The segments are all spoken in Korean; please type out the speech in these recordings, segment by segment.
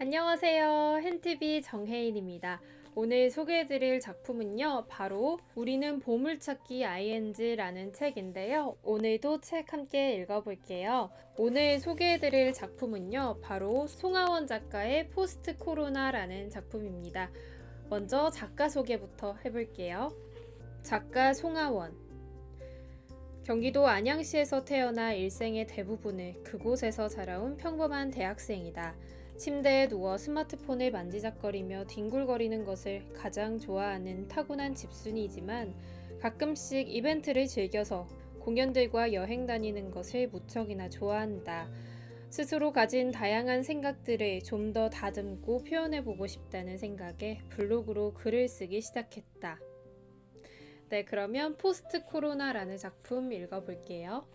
안녕하세요. 헨티비 정혜인입니다. 오늘 소개해드릴 작품은요, 바로 우리는 보물찾기 ING라는 책인데요. 오늘도 책 함께 읽어볼게요. 오늘 소개해드릴 작품은요, 바로 송하원 작가의 포스트 코로나라는 작품입니다. 먼저 작가 소개부터 해볼게요. 작가 송하원. 경기도 안양시에서 태어나 일생의 대부분을 그곳에서 자라온 평범한 대학생이다. 침대에 누워 스마트폰을 만지작거리며 뒹굴거리는 것을 가장 좋아하는 타고난 집순이지만 가끔씩 이벤트를 즐겨서 공연들과 여행 다니는 것을 무척이나 좋아한다. 스스로 가진 다양한 생각들을 좀 더 다듬고 표현해보고 싶다는 생각에 블로그로 글을 쓰기 시작했다. 네, 그러면 포스트 코로나라는 작품 읽어볼게요.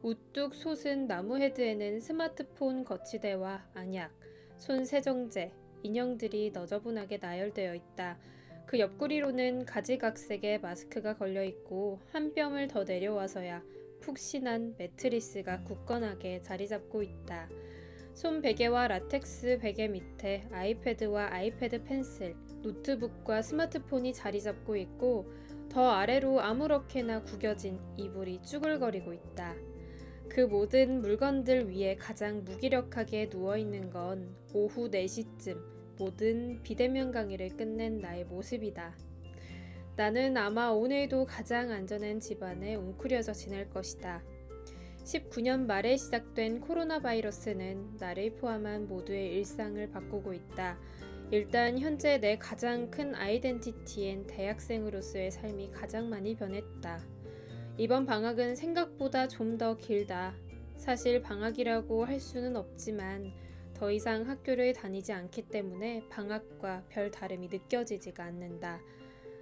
우뚝 솟은 나무 헤드에는 스마트폰 거치대와 안약, 손 세정제, 인형들이 너저분하게 나열되어 있다. 그 옆구리로는 가지각색의 마스크가 걸려 있고 한 뼘을 더 내려와서야 푹신한 매트리스가 굳건하게 자리 잡고 있다. 손 베개와 라텍스 베개 밑에 아이패드와 아이패드 펜슬, 노트북과 스마트폰이 자리 잡고 있고 더 아래로 아무렇게나 구겨진 이불이 쭈글거리고 있다. 그 모든 물건들 위에 가장 무기력하게 누워있는 건 오후 4시쯤 모든 비대면 강의를 끝낸 나의 모습이다. 나는 아마 오늘도 가장 안전한 집안에 웅크려져 지낼 것이다. 19년 말에 시작된 코로나 바이러스는 나를 포함한 모두의 일상을 바꾸고 있다. 일단 현재 내 가장 큰 아이덴티티인 대학생으로서의 삶이 가장 많이 변했다. 이번 방학은 생각보다 좀 더 길다. 사실 방학이라고 할 수는 없지만 더 이상 학교를 다니지 않기 때문에 방학과 별 다름이 느껴지지가 않는다.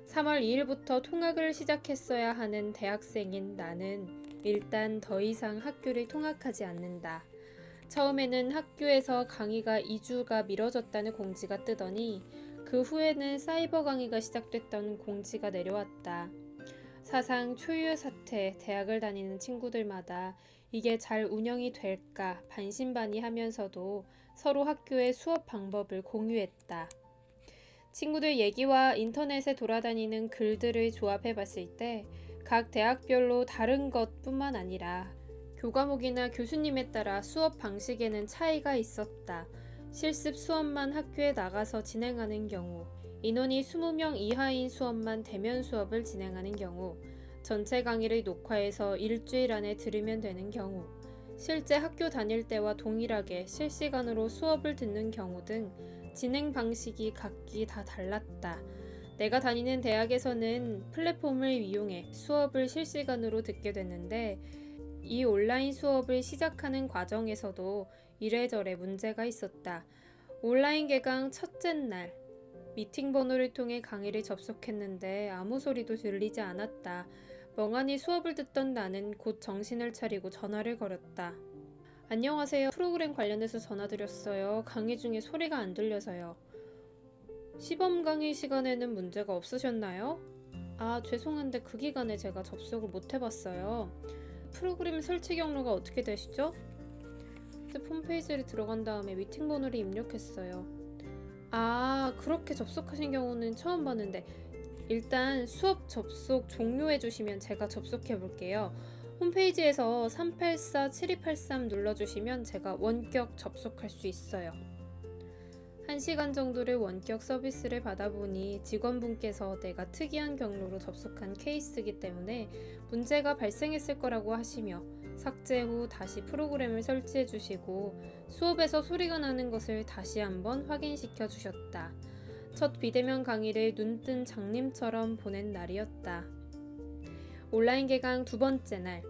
3월 2일부터 통학을 시작했어야 하는 대학생인 나는 일단 더 이상 학교를 통학하지 않는다. 처음에는 학교에서 강의가 2주가 미뤄졌다는 공지가 뜨더니 그 후에는 사이버 강의가 시작됐던 공지가 내려왔다. 사상 초유의 사태 대학을 다니는 친구들마다 이게 잘 운영이 될까 반신반의 하면서도 서로 학교의 수업 방법을 공유했다. 친구들 얘기와 인터넷에 돌아다니는 글들을 조합해 봤을 때 각 대학별로 다른 것 뿐만 아니라 교과목이나 교수님에 따라 수업 방식에는 차이가 있었다. 실습 수업만 학교에 나가서 진행하는 경우, 인원이 20명 이하인 수업만 대면 수업을 진행하는 경우, 전체 강의를 녹화해서 일주일 안에 들으면 되는 경우, 실제 학교 다닐 때와 동일하게 실시간으로 수업을 듣는 경우 등 진행 방식이 각기 다 달랐다. 내가 다니는 대학에서는 플랫폼을 이용해 수업을 실시간으로 듣게 됐는데 이 온라인 수업을 시작하는 과정에서도 이래저래 문제가 있었다. 온라인 개강 첫째 날, 미팅 번호를 통해 강의를 접속했는데 아무 소리도 들리지 않았다. 멍하니 수업을 듣던 나는 곧 정신을 차리고 전화를 걸었다. 안녕하세요. 프로그램 관련해서 전화드렸어요. 강의 중에 소리가 안 들려서요. 시범 강의 시간에는 문제가 없으셨나요? 아, 죄송한데 그 기간에 제가 접속을 못 해봤어요. 프로그램 설치 경로가 어떻게 되시죠? 스 홈페이지를 들어간 다음에 미팅 번호를 입력했어요. 아, 그렇게 접속하신 경우는 처음 봤는데 일단 수업 접속 종료해 주시면 제가 접속해 볼게요. 홈페이지에서 384-7283 눌러주시면 제가 원격 접속할 수 있어요. 1시간 정도를 원격 서비스를 받아보니 직원분께서 내가 특이한 경로로 접속한 케이스이기 때문에 문제가 발생했을 거라고 하시며 삭제 후 다시 프로그램을 설치해 주시고 수업에서 소리가 나는 것을 다시 한번 확인시켜 주셨다. 첫 비대면 강의를 눈뜬 장님처럼 보낸 날이었다. 온라인 개강 두 번째 날.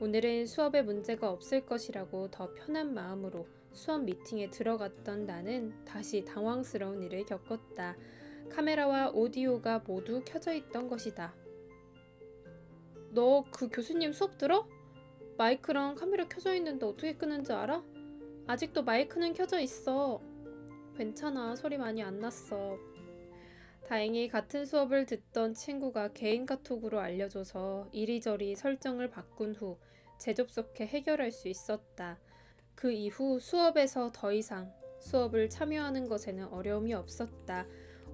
오늘은 수업에 문제가 없을 것이라고 더 편한 마음으로 수업 미팅에 들어갔던 나는 다시 당황스러운 일을 겪었다. 카메라와 오디오가 모두 켜져 있던 것이다. 너 그 교수님 수업 들어? 마이크랑 카메라 켜져 있는데 어떻게 끄는지 알아? 아직도 마이크는 켜져 있어. 괜찮아. 소리 많이 안 났어. 다행히 같은 수업을 듣던 친구가 개인 카톡으로 알려줘서 이리저리 설정을 바꾼 후 재접속해 해결할 수 있었다. 그 이후 수업에서 더 이상 수업을 참여하는 것에는 어려움이 없었다.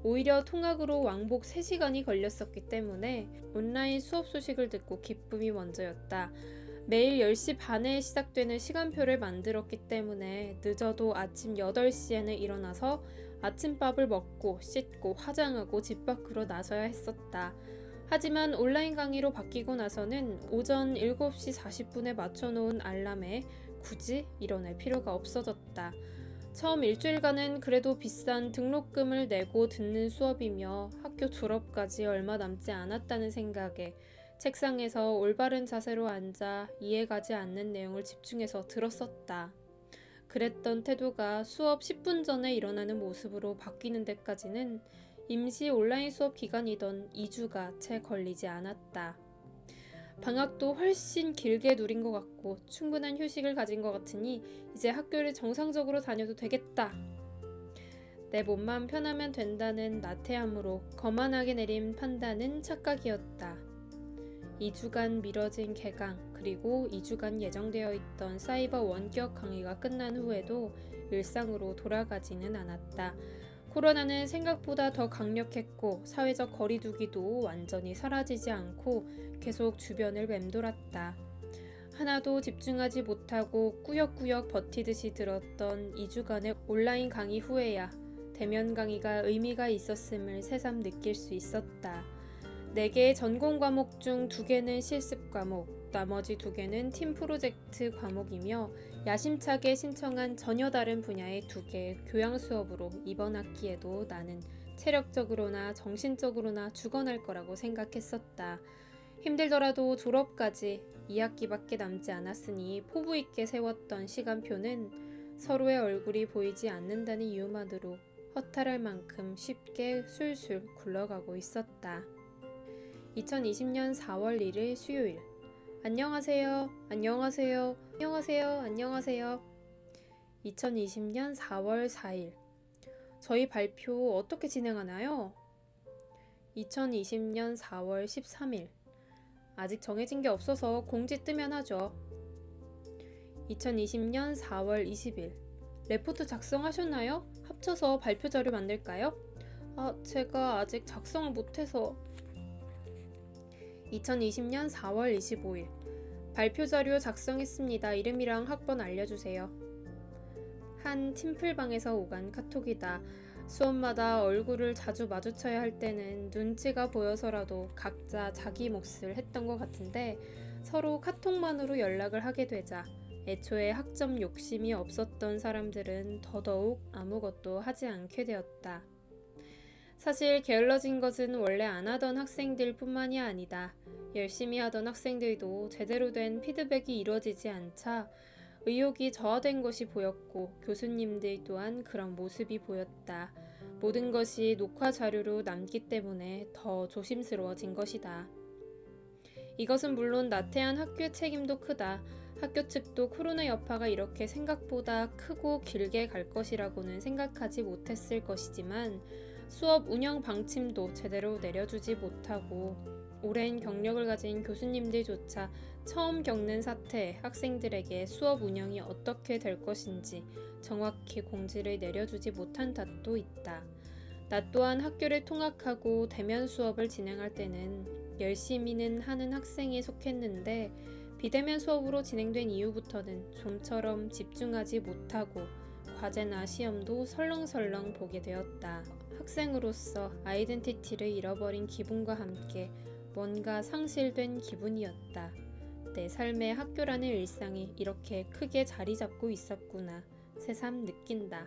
오히려 통학으로 왕복 3시간이 걸렸었기 때문에 온라인 수업 소식을 듣고 기쁨이 먼저였다. 매일 10시 반에 시작되는 시간표를 만들었기 때문에 늦어도 아침 8시에는 일어나서 아침밥을 먹고 씻고 화장하고 집 밖으로 나서야 했었다. 하지만 온라인 강의로 바뀌고 나서는 오전 7시 40분에 맞춰놓은 알람에 굳이 일어날 필요가 없어졌다. 처음 일주일간은 그래도 비싼 등록금을 내고 듣는 수업이며 학교 졸업까지 얼마 남지 않았다는 생각에 책상에서 올바른 자세로 앉아 이해가지 않는 내용을 집중해서 들었었다. 그랬던 태도가 수업 10분 전에 일어나는 모습으로 바뀌는 데까지는 임시 온라인 수업 기간이던 2주가 채 걸리지 않았다. 방학도 훨씬 길게 누린 것 같고 충분한 휴식을 가진 것 같으니 이제 학교를 정상적으로 다녀도 되겠다. 내 몸만 편하면 된다는 나태함으로 거만하게 내린 판단은 착각이었다. 2주간 미뤄진 개강 그리고 2주간 예정되어 있던 사이버 원격 강의가 끝난 후에도 일상으로 돌아가지는 않았다. 코로나는 생각보다 더 강력했고 사회적 거리두기도 완전히 사라지지 않고 계속 주변을 맴돌았다. 하나도 집중하지 못하고 꾸역꾸역 버티듯이 들었던 2주간의 온라인 강의 후에야 대면 강의가 의미가 있었음을 새삼 느낄 수 있었다. 4개의 전공 과목 중 2개는 실습 과목, 나머지 2개는 팀 프로젝트 과목이며 야심차게 신청한 전혀 다른 분야의 2개의 교양 수업으로 이번 학기에도 나는 체력적으로나 정신적으로나 죽어날 거라고 생각했었다. 힘들더라도 졸업까지 2학기밖에 남지 않았으니 포부 있게 세웠던 시간표는 서로의 얼굴이 보이지 않는다는 이유만으로 허탈할 만큼 쉽게 술술 굴러가고 있었다. 2020년 4월 1일 수요일. 안녕하세요. 안녕하세요. 안녕하세요. 안녕하세요. 2020년 4월 4일. 저희 발표 어떻게 진행하나요? 2020년 4월 13일. 아직 정해진 게 없어서 공지 뜨면 하죠. 2020년 4월 20일. 레포트 작성하셨나요? 합쳐서 발표 자료 만들까요? 아, 제가 아직 작성을 못해서 2020년 4월 25일 발표 자료 작성했습니다. 이름이랑 학번 알려주세요. 한 팀플방에서 오간 카톡이다. 수업마다 얼굴을 자주 마주쳐야 할 때는 눈치가 보여서라도 각자 자기 몫을 했던 것 같은데 서로 카톡만으로 연락을 하게 되자 애초에 학점 욕심이 없었던 사람들은 더더욱 아무것도 하지 않게 되었다. 사실 게을러진 것은 원래 안 하던 학생들 뿐만이 아니다. 열심히 하던 학생들도 제대로 된 피드백이 이루어지지 않자 의욕이 저하된 것이 보였고 교수님들 또한 그런 모습이 보였다. 모든 것이 녹화 자료로 남기 때문에 더 조심스러워진 것이다. 이것은 물론 나태한 학교의 책임도 크다. 학교 측도 코로나 여파가 이렇게 생각보다 크고 길게 갈 것이라고는 생각하지 못했을 것이지만 수업 운영 방침도 제대로 내려주지 못하고 오랜 경력을 가진 교수님들조차 처음 겪는 사태에 학생들에게 수업 운영이 어떻게 될 것인지 정확히 공지를 내려주지 못한 탓도 있다. 나 또한 학교를 통학하고 대면 수업을 진행할 때는 열심히는 하는 학생에 속했는데 비대면 수업으로 진행된 이후부터는 좀처럼 집중하지 못하고 과제나 시험도 설렁설렁 보게 되었다. 학생으로서 아이덴티티를 잃어버린 기분과 함께 뭔가 상실된 기분이었다. 내 삶의 학교라는 일상이 이렇게 크게 자리 잡고 있었구나. 새삼 느낀다.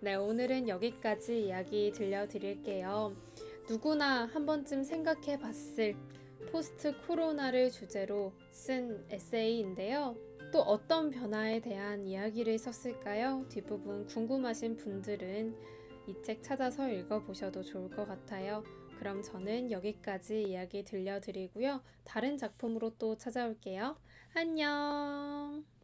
네, 오늘은 여기까지 이야기 들려드릴게요. 누구나 한 번쯤 생각해 봤을 포스트 코로나를 주제로 쓴 에세이인데요. 또 어떤 변화에 대한 이야기를 썼을까요? 뒷부분 궁금하신 분들은 이 책 찾아서 읽어보셔도 좋을 것 같아요. 그럼 저는 여기까지 이야기 들려드리고요. 다른 작품으로 또 찾아올게요. 안녕!